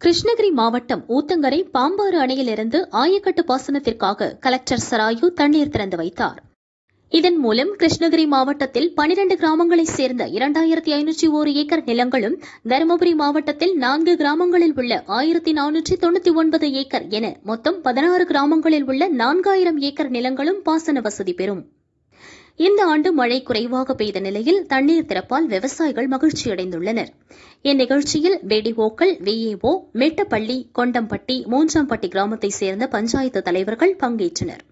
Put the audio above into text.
கிருஷ்ணகிரி மாவட்டம் ஊத்தங்கரை பாம்பாறு அணையிலிருந்து ஆயக்கட்டு பாசனத்திற்காக கலெக்டர் சராயு தண்ணீர் திறந்து வைத்தார். இதன் மூலம் கிருஷ்ணகிரி மாவட்டத்தில் பனிரண்டு கிராமங்களைச் சேர்ந்த இரண்டாயிரத்தி ஐநூற்றி ஒரு ஏக்கர் நிலங்களும் தருமபுரி மாவட்டத்தில் நான்கு கிராமங்களில் உள்ள ஆயிரத்தி நானூற்றி தொண்ணூத்தி ஒன்பது ஏக்கர் என மொத்தம் பதினாறு கிராமங்களில் உள்ள நான்காயிரம் ஏக்கர் நிலங்களும் பாசன வசதி பெறும். இந்த ஆண்டு மழை குறைவாக பெய்த நிலையில் தண்ணீர் திறப்பால் விவசாயிகள் மகிழ்ச்சியடைந்துள்ளனர். இந்நிகழ்ச்சியில் பேடிஓக்கள் விஏஓ மேட்டப்பள்ளி கொண்டம்பட்டி மூன்றாம்பட்டி கிராமத்தைச் சேர்ந்த பஞ்சாயத்து தலைவர்கள் பங்கேற்றனர்.